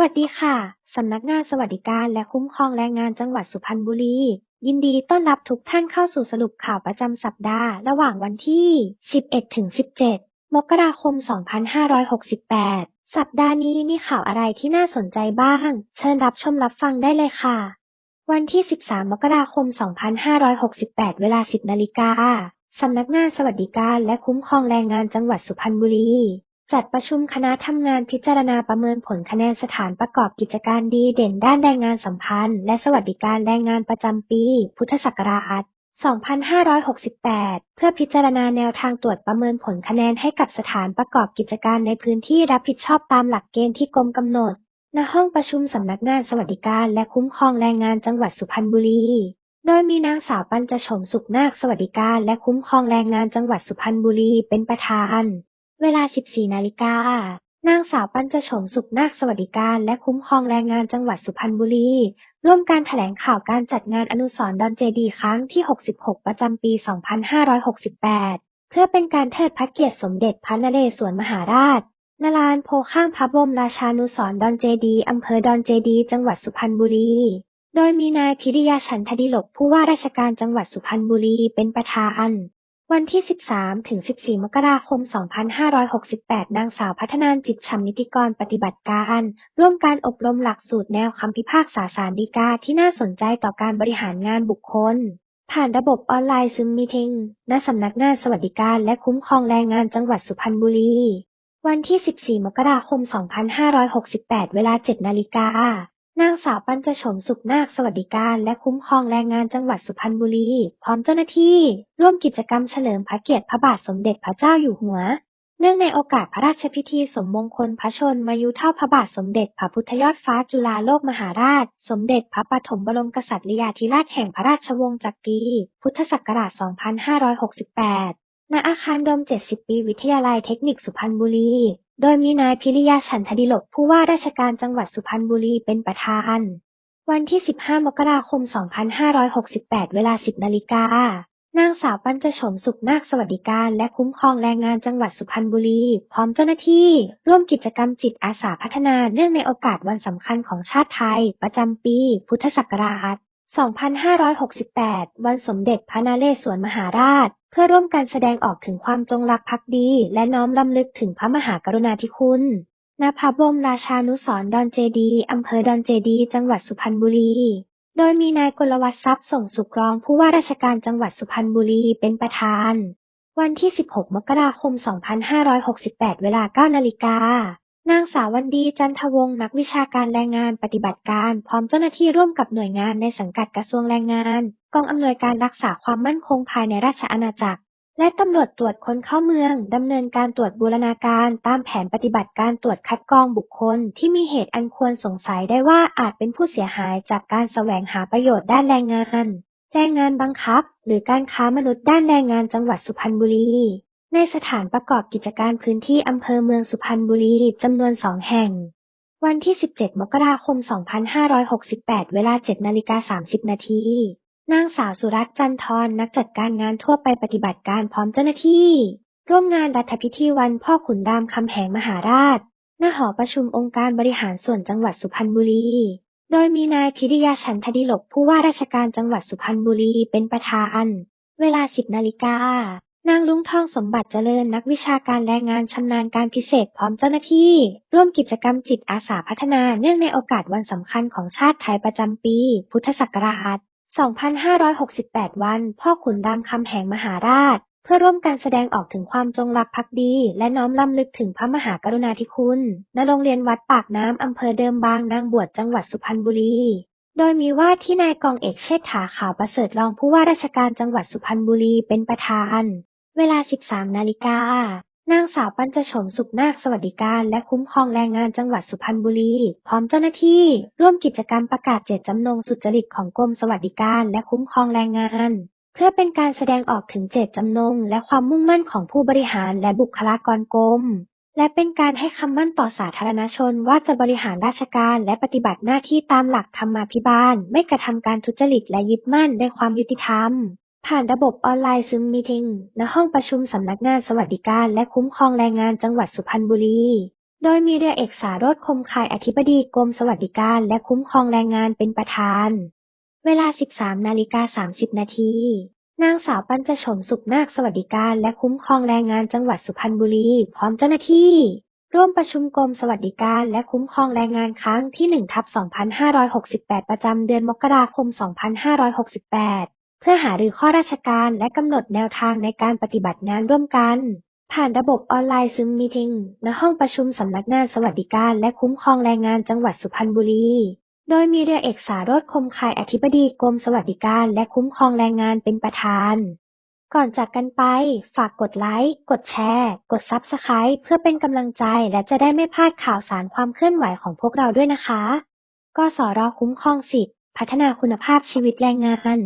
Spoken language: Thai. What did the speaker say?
วัสดีค่ะ สำนักงานสวัสดิการและคุ้มครองแรงงานจังหวัดสุพรรณบุรี ยินดีต้อนรับทุกท่านเข้าสู่สรุปข่าวประจำสัปดาห์ ระหว่างวันที่ 11ถึง17 มกราคม 2568 สัปดาห์นี้มีข่าวอะไรที่น่าสนใจบ้าง เชิญรับชมรับฟังได้เลยค่ะ วันที่ 13 มกราคม 2568 เวลา 10นาฬิกาสำนักงานสวัสดิการและคุ้มครองแรงงานจังหวัดสุพรรณบุรี จัดประชุมคณะทำงานพิจารณาประเมินผลคะแนนสถานประกอบกิจการดีเด่นด้านแรงงานสัมพันธ์ และสวัสดิการแรงงานประจำปี พุทธศักราช 2568 เพื่อพิจารณาแนวทางตรวจประเมินผลคะแนนให้กับสถานประกอบกิจการในพื้นที่รับผิดชอบตามหลักเกณฑ์ที่กรมกำหนด ณ ห้องประชุมสำนักงานสวัสดิการและคุ้มครองแรงงานจังหวัดสุพรรณบุรี โดยมีนางสาวปัญจโฉมสุขนาคสวัสดิการ และคุ้มครองแรงงานจังหวัดสุพรรณบุรีเป็นประธาน เวลา 14 นาฬิกา นางสาวปัญจโฉมสุขนาคสวัสดิการและคุ้มครองแรงงานจังหวัดสุพรรณบุรี ร่วมการแถลงข่าวการจัดงานอนุสรณ์ดอนเจดีครั้งที่ 66 ประจำปี 2568 เพื่อเป็นการเทิดพระเกียรติสมเด็จพระนเรศวรมหาราชนลานโพข้างพระบรมราชานุสรณ์ดอนเจดี อำเภอดอนเจดี จังหวัดสุพรรณบุรี โดยมีนายพิริยาฉันทดิลกผู้ว่าราชการจังหวัดสุพรรณบุรีเป็นประธาน วันที่ 13 ถึง 14 มกราคม 2568 นางสาวพัฒนานจิตฉ่ำนิติกรปฏิบัติการ ร่วมการอบรมหลักสูตรแนวคำพิพากษาศาลฎีกาที่น่าสนใจต่อการบริหารงานบุคคล ผ่านระบบออนไลน์ซึมมีทิงณสำนักงานสวัสดิการและคุ้มครองแรงงานจังหวัดสุพรรณบุรี วันที่ 14 มกราคม 2568 เวลา 7 นาฬิกา นางสาวปัญจโฉมสุขนาคสวัสดิการ และคุ้มครองแรงงานจังหวัดสุพรรณบุรี พร้อมเจ้าหน้าที่ ร่วมกิจกรรมเฉลิมพระเกียรติพระบาทสมเด็จพระเจ้าอยู่หัว เนื่องในโอกาสพระราชพิธีสมมงคลพระชนมายุเท่าพระบาทสมเด็จพระพุทธยอดฟ้าจุฬาโลกมหาราช สมเด็จพระปฐมบรมกษัตริยาธิราชแห่งพระราชวงศ์จักรี พุทธศักราช 2568 ณ อาคารโดม70 ปีวิทยาลัยเทคนิคสุพรรณบุรี โดยมีนายพิริยาฉันทดิลก ผู้ว่าราชการจังหวัดสุพรรณบุรีเป็นประธาน วันที่ 15 มกราคม 2568 เวลา 10 นาฬิกา นางสาวปัญจโฉมสุขนาคสวัสดิการและคุ้มครองแรงงานจังหวัดสุพรรณบุรี พร้อมเจ้าหน้าที่ ร่วมกิจกรรมจิตอาสาพัฒนาเนื่องในโอกาสวันสำคัญของชาติไทย ประจำปี พุทธศักราช 2568 วันสมเด็จพระนเรศวรมหาราช เพื่อร่วมกันแสดงออกถึงความจงรักภักดี และน้อมรำลึกถึงพระมหากรุณาธิคุณณพระบรมราชานุสรณ์ดอนเจดี อำเภอดอนเจดี จังหวัดสุพรรณบุรี โดยมีนายกลวัฒทรัพย์ส่งสุขรองผู้ว่าราชการจังหวัดสุพรรณบุรีเป็นประธาน วันที่ 16 มกราคม 2568 เวลา 9 นาฬิกา นางสาววันดีจันทวงศ์นักวิชาการแรงงานปฏิบัติการ พร้อมเจ้าหน้าที่ร่วมกับหน่วยงานในสังกัดกระทรวงแรงงาน กองอำนวยการรักษาความมั่นคงภายในราชอาณาจักร และตำรวจตรวจคนเข้าเมือง ดำเนินการตรวจบูรณาการตามแผนปฏิบัติการตรวจคัดกรองบุคคล ที่มีเหตุอันควรสงสัยได้ว่าอาจเป็นผู้เสียหายจากการแสวงหาประโยชน์ด้านแรงงาน แรงงานบังคับ หรือการค้ามนุษย์ด้านแรงงานจังหวัดสุพรรณบุรี ในสถานประกอบกิจการพื้นที่อำเภอเมืองสุพรรณบุรีจำนวนสองแห่ง วันที่ 17 มกราคม 2568 เวลา7นาฬิกา30 นาที นางสาวสุรัตน์จันทร์นักจัดการงานทั่วไปปฏิบัติการพร้อมเจ้าหน้าที่ ร่วมงานรัฐพิธีวันพ่อขุนรามคำแหงมหาราช ณ หอประชุมองค์การบริหารส่วนจังหวัดสุพรรณบุรี โดยมีนายพิริยาฉันทดิลกผู้ว่าราชการจังหวัดสุพรรณบุรีเป็นประธาน เวลา 10นาฬิกา นางลุงทองสมบัติเจริญนักวิชาการแรงงานชำนาญการพิเศษพร้อมเจ้าหน้าที่ ร่วมกิจกรรมจิตอาสาพัฒนาเนื่องในโอกาสวันสำคัญของชาติไทยประจำปี พุทธศักราช 2568 วัน พ่อขุนรามคำแหงมหาราช เพื่อร่วมกันแสดงออกถึงความจงรักภักดี และน้อมรำลึกถึงพระมหากรุณาธิคุณ ณ โรงเรียนวัดปากน้ำอำเภอเดิมบางนางบวชจังหวัดสุพรรณบุรี โดยมีว่าที่นายกองเอกเชษฐาขาวประเสริฐรองผู้ว่าราชการจังหวัดสุพรรณบุรีเป็นประธาน เวลา 13 นาฬิกา นางสาวปัญจโฉมสุขนาคสวัสดิการและคุ้มครองแรงงานจังหวัดสุพรรณบุรี พร้อมเจ้าหน้าที่ ร่วมกิจกรรมประกาศเจตจำนงสุจริตของกรมสวัสดิการและคุ้มครองแรงงาน เพื่อเป็นการแสดงออกถึงเจตจำนง และความมุ่งมั่นของผู้บริหารและบุคลากรกรมและเป็นการให้คำมั่นต่อสาธารณชนว่าจะบริหารราชการและปฏิบัติหน้าที่ตามหลักธรรมาภิบาล ไม่กระทำการทุจริตและยึดมั่นในความยุติธรรม ผ่านระบบออนไลน์ซึมมีทิงณห้องประชุมสำนักงานสวัสดิการและคุ้มครองแรงงานจังหวัดสุพรรณบุรี โดยมีเรือเอกสารสคมคายอธิบดีกรมสวัสดิการและคุ้มครองแรงงานเป็นประธาน เวลา 13 นาฬิกา 30 นาที นางสาวปัญจชมสุขนาคสวัสดิการและคุ้มครองแรงงานจังหวัดสุพรรณบุรี พร้อมเจ้าหน้าที่ ร่วมประชุมกรมสวัสดิการและคุ้มครองแรงงานครั้งที่1ทับ2568 ประจำเดือนมกราคม 2568 พื่อหารือข้อราชการและกำหนดแนวทางในการปฏิบัติงานร่วมกัน ผ่านระบบออนไลน์ซึมมีทิงณห้องประชุมสำนักงานสวัสดิการและคุ้มครองแรงงานจังหวัดสุพรรณบุรี โดยมีเรือเอกสารสคมคายอธิบดีกรมสวัสดิการและคุ้มครองแรงงานเป็นประธาน ก่อนจากกันไป ฝากกดไลค์ กดแชร์ กด Subscribe เพื่อเป็นกำลังใจและจะได้ไม่พลาดข่าวสารความเคลื่อนไหวของพวกเราด้วยนะคะกสรคุ้มครองสิทธิพัฒนาคุณภาพชีวิตแรงงาน